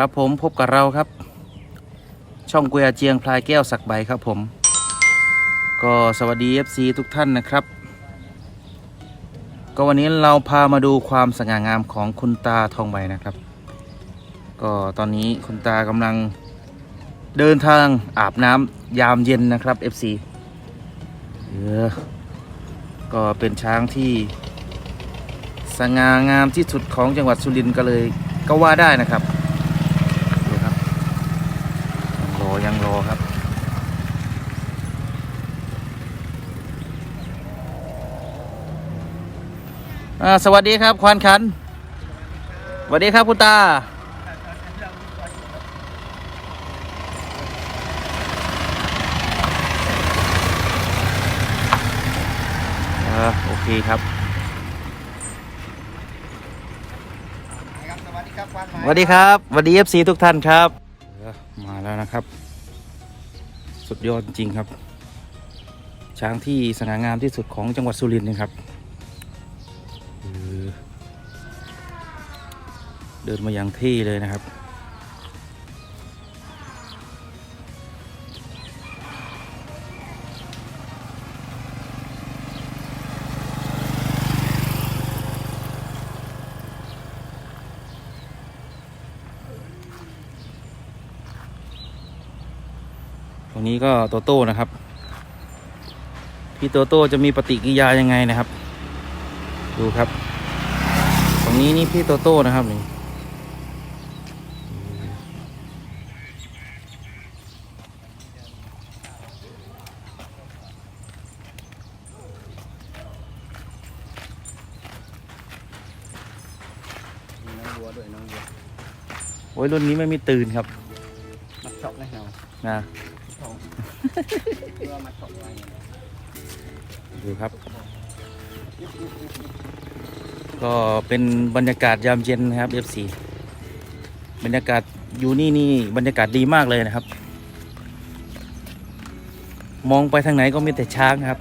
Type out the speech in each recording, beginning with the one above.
ครับผมพบกับเราครับ ช่องกุยอาเจียงพลายแก้วสักใบครับผม ก็สวัสดี FC ทุกท่านนะครับ ก็วันนี้เราพามาดูความสง่างามของคุณตาทองใบนะครับ ก็ตอนนี้คุณตากำลังเดินทางอาบน้ำยามเย็นนะครับ FC เออก็เป็นช้างที่สง่างามที่สุดของจังหวัดสุรินทร์ก็เลยก็ว่าได้นะครับดูครับ ยังรอยังรอครับอ่าสวัสดีครับควานขันสวัสดีครับคุณตาอ่าโอเคครับครับสวัสดีครับควานหมายสวัสดีครับสวัสดีเอฟซีทุกท่านครับ มาแล้วนะครับ สุดยอดจริงๆครับ ช้างที่สง่างามที่สุดของจังหวัดสุรินทร์นะครับเออเดินมาอย่างเท่เลยนะครับ นี้ก็โตโต้นะครับ พี่โตโต้จะมีปฏิกิริยายังไงนะครับ ดูครับตรงนี้นี่พี่โตโต้นะครับนี่มีน้องวัวด้วยน้องวัวโอ้ยรุ่นนี้ไม่มีตื่นครับ มัดเฉาะนะเหรอนะ เพื่อมัดสองไว้ดูครับ ก็เป็นบรรยากาศยามเย็นนะครับ F4 บรรยากาศอยู่นี่นี่บรรยากาศดีมากเลยนะครับ มองไปทางไหนก็มีแต่ช้างครับ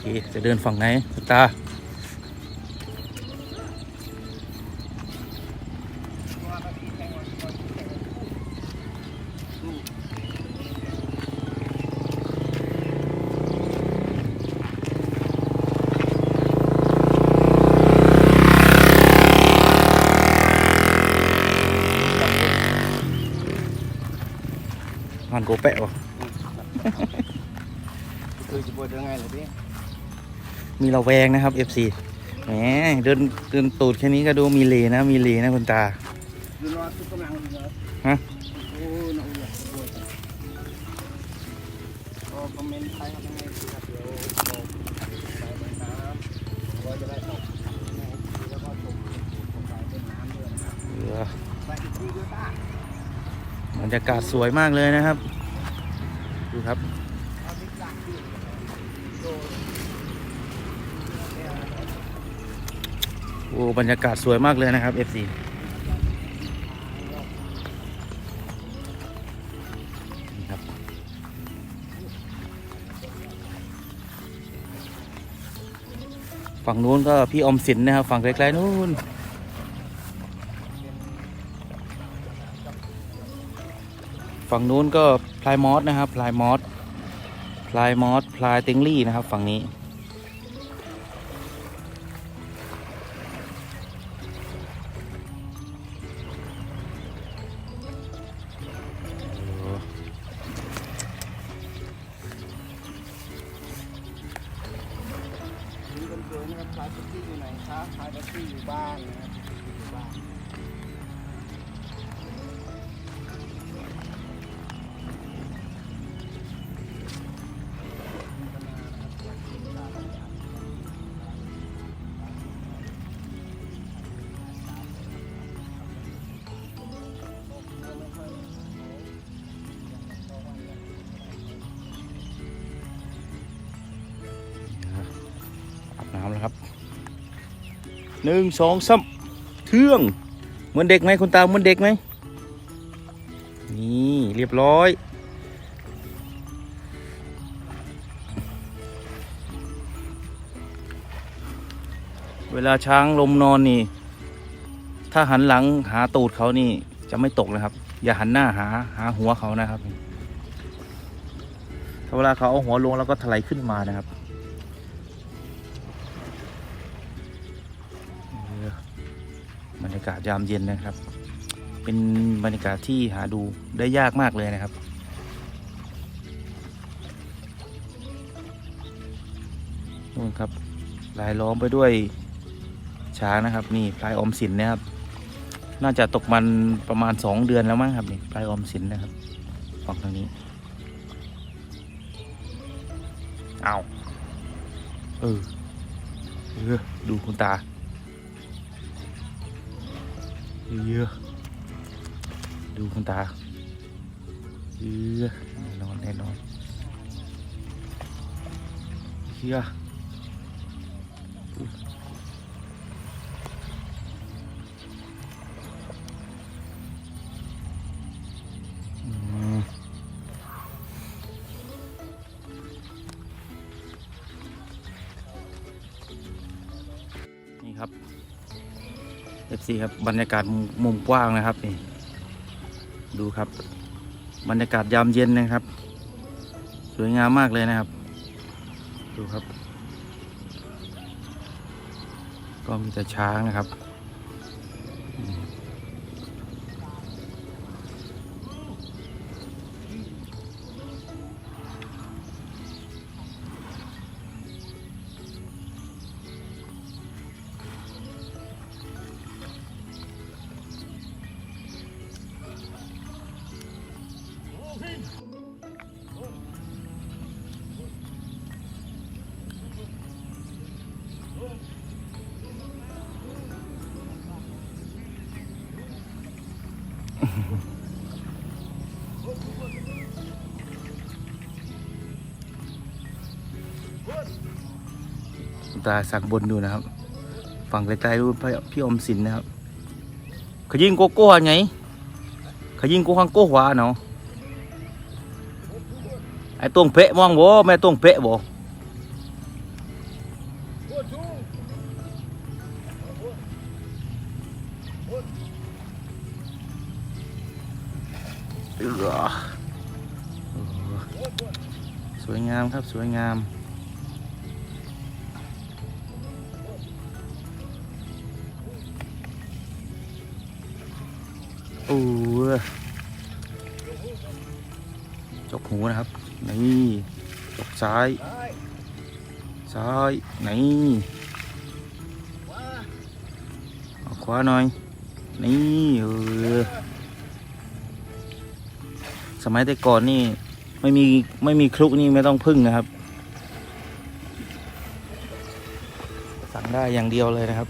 เค จะเดินฝั่งไหนคุณตามันโกแปะวะคือจะปวดยังไงหรอพี่ มีระแวงนะครับ FC แหมเดินเดินตูดแค่นี้ก็ดูมีเลนะมีเลนะคุณตาฮะบรรยากาศสวยมากเลยนะครับ ดูครับ เอาติ๊กตักที่โดน โอ้ บรรยากาศสวยมากเลยนะครับ FC นี่ครับฝั่งนู้นก็พี่ออมสินนะครับ ฝั่งไกลๆนู้นฝั่งนู้นก็พลายมอสนะครับพลายมอสพลายมอสพลายเต็งลี่นะครับ ฝั่งนี้ หนึ่งสองสามเทื่องเหมือนเด็กไหมคุณตาเหมือนเด็กไหมนี่เรียบร้อย เวลาช้างลมนอนนี่ ถ้าหันหลังหาตูดเขานี่จะไม่ตกนะครับ อย่าหันหน้าหาหาหัวเขานะครับถ้าเวลาเขาเอาหัวลงแล้วก็ถลายขึ้นมานะครับ รรยากาศยามเย็นนะครับ เป็นบรรยากาศที่หาดูได้ยากมากเลยนะครับ นู่นครับลายล้อมไปด้วยช้างนะครับ นี่พลายอมสินนะครับ น่าจะตกมันประมาณสองเดือนแล้วมั้งครับนี่พลายอมสินนะครับฝั่งทางนี้เอาเออเออดูคุณตา เอะดูคุณตาเออแน่นอนแน่นอนเยอะ FC ครับบรรยากาศมุมกว้างนะครับนี่ดูครับ บรรยากาศยามเย็นนะครับ สวยงามมากเลยนะครับ ดูครับ ก็มีแต่ช้างนะครับ ตาสักบนดูนะครับ ฝั่งไกลๆดูพี่พี่อมสินนะครับ ขยิงโกโก้ไงขยิงโกข้างโก้หวาเนาะ ไอ้ตวงเปะมองบ่แม่ตวงเปะบ่สวยงามครับสวยงามโอ้จกหูนะครับ นี่จกซ้าย ซ้ายนี่เอาขวาหน่อย นี่เออสมัยแต่ก่อนนี่ไม่มีไม่มีคลุกนี่ไม่ต้องพึ่งนะครับ สั่งได้อย่างเดียวเลยนะครับ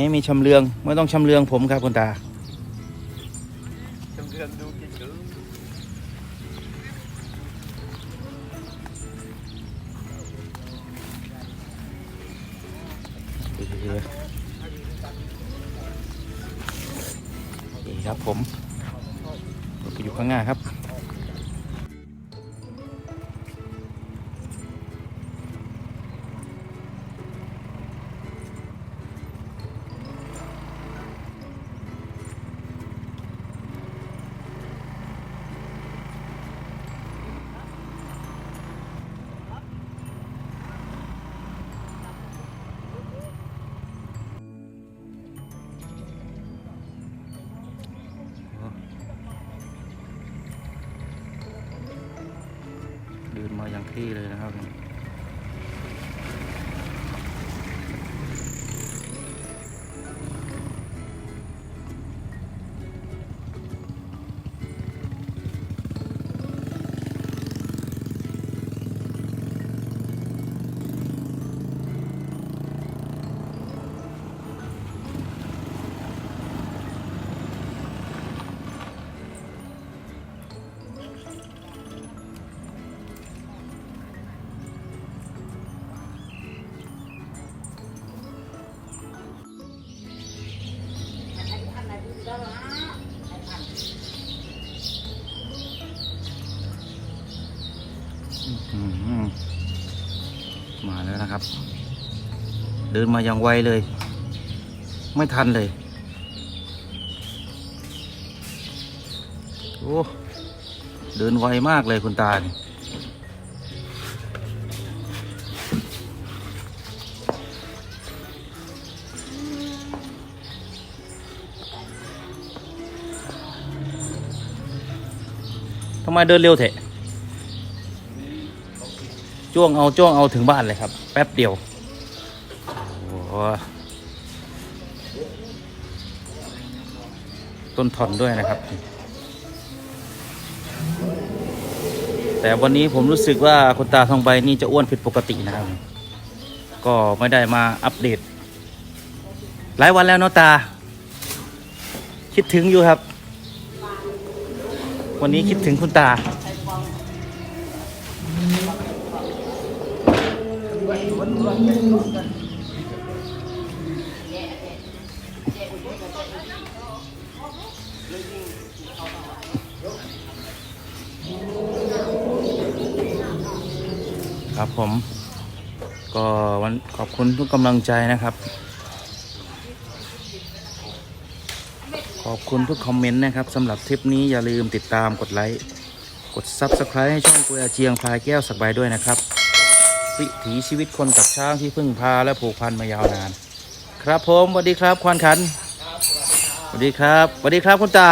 นี่มีชำเลือง ไม่ต้องชำเลืองผมครับคุณตาจำเรืองดูกินดูนี่ครับผมเราไปอยู่ข้างหน้าครับ เดินมาอย่างที่เลยนะครับ แล้วนะครับ เดินมาอย่างไวเลย ไม่ทันเลย โอ้เดินไวมากเลยคุณตาเนี่ยทำไมเดินเร็วเถอะ จ้วงเอาจ้วงเอาถึงบ้านเลยครับ แป๊บเดียวต้นถอนด้วยนะครับ แต่วันนี้ผมรู้สึกว่าคุณตาทองใบนี่จะอ้วนผิดปกตินะครับ ก็ไม่ได้มาอัปเดต หลายวันแล้วเนาะตา คิดถึงอยู่ครับ วันนี้คิดถึงคุณตา ครับผม ก็วันขอบคุณทุกกำลังใจนะครับ ขอบคุณทุกคอมเมนต์นะครับสำหรับทริปนี้อย่าลืมติดตามกดไลค์ กด Subscribe ให้ช่องกุยอาเจียงพายแก้วสักใบด้วยนะครับ วิถีชีวิตคนกับช้างที่พึ่งพาและผูกพันมายาวนาน ครับผมสวัสดีครับควานขันสวัสดีครับสวัสดีครับคุณตา